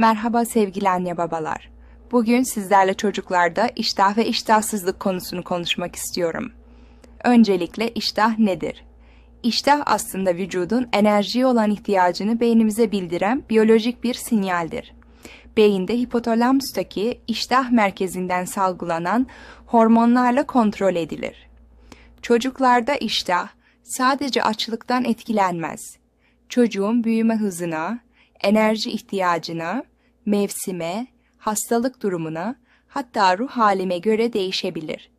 Merhaba sevgili anne babalar. Bugün sizlerle çocuklarda iştah ve iştahsızlık konusunu konuşmak istiyorum. Öncelikle iştah nedir? İştah aslında vücudun enerjiye olan ihtiyacını beynimize bildiren biyolojik bir sinyaldir. Beyinde hipotalamustaki iştah merkezinden salgılanan hormonlarla kontrol edilir. Çocuklarda iştah sadece açlıktan etkilenmez. Çocuğun büyüme hızına, enerji ihtiyacına, mevsime, hastalık durumuna, hatta ruh halime göre değişebilir.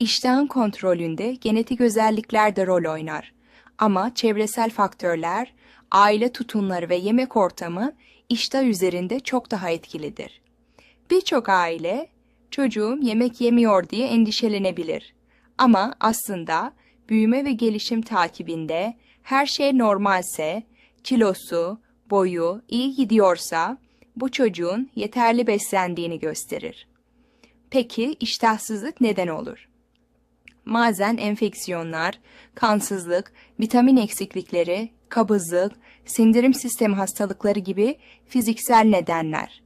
İştahın kontrolünde genetik özellikler de rol oynar. Ama çevresel faktörler, aile tutumları ve yemek ortamı iştah üzerinde çok daha etkilidir. Birçok aile çocuğum yemek yemiyor diye endişelenebilir. Ama aslında büyüme ve gelişim takibinde her şey normalse, kilosu, boyu iyi gidiyorsa bu çocuğun yeterli beslendiğini gösterir. Peki iştahsızlık neden olur? Bazen enfeksiyonlar, kansızlık, vitamin eksiklikleri, kabızlık, sindirim sistemi hastalıkları gibi fiziksel nedenler.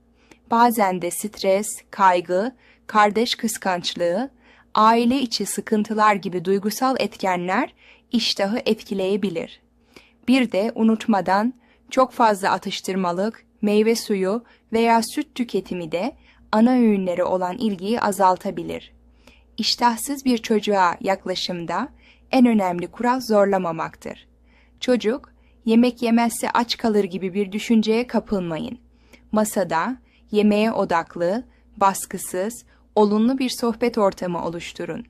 Bazen de stres, kaygı, kardeş kıskançlığı, aile içi sıkıntılar gibi duygusal etkenler iştahı etkileyebilir. Bir de unutmadan çok fazla atıştırmalık, meyve suyu veya süt tüketimi de ana öğünleri olan ilgiyi azaltabilir. İştahsız bir çocuğa yaklaşımda en önemli kural zorlamamaktır. Çocuk, yemek yemezse aç kalır gibi bir düşünceye kapılmayın. Masada, yemeğe odaklı, baskısız, olumlu bir sohbet ortamı oluşturun.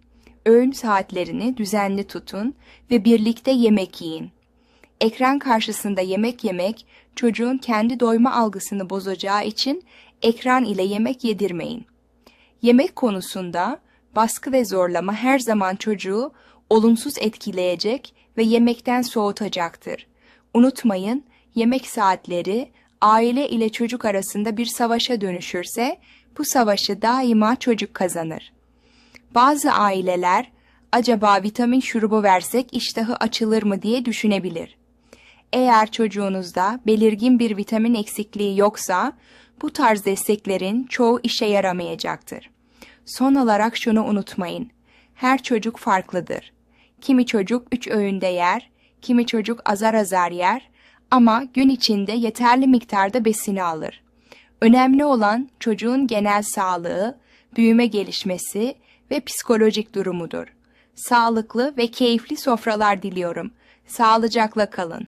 Öğün saatlerini düzenli tutun ve birlikte yemek yiyin. Ekran karşısında yemek yemek çocuğun kendi doyma algısını bozacağı için ekran ile yemek yedirmeyin. Yemek konusunda baskı ve zorlama her zaman çocuğu olumsuz etkileyecek ve yemekten soğutacaktır. Unutmayın, yemek saatleri aile ile çocuk arasında bir savaşa dönüşürse bu savaşı daima çocuk kazanır. Bazı aileler acaba vitamin şurubu versek iştahı açılır mı diye düşünebilir. Eğer çocuğunuzda belirgin bir vitamin eksikliği yoksa bu tarz desteklerin çoğu işe yaramayacaktır. Son olarak şunu unutmayın. Her çocuk farklıdır. Kimi çocuk üç öğünde yer, kimi çocuk azar azar yer ama gün içinde yeterli miktarda besini alır. Önemli olan çocuğun genel sağlığı, büyüme gelişmesi ve psikolojik durumudur. Sağlıklı ve keyifli sofralar diliyorum. Sağlıcakla kalın.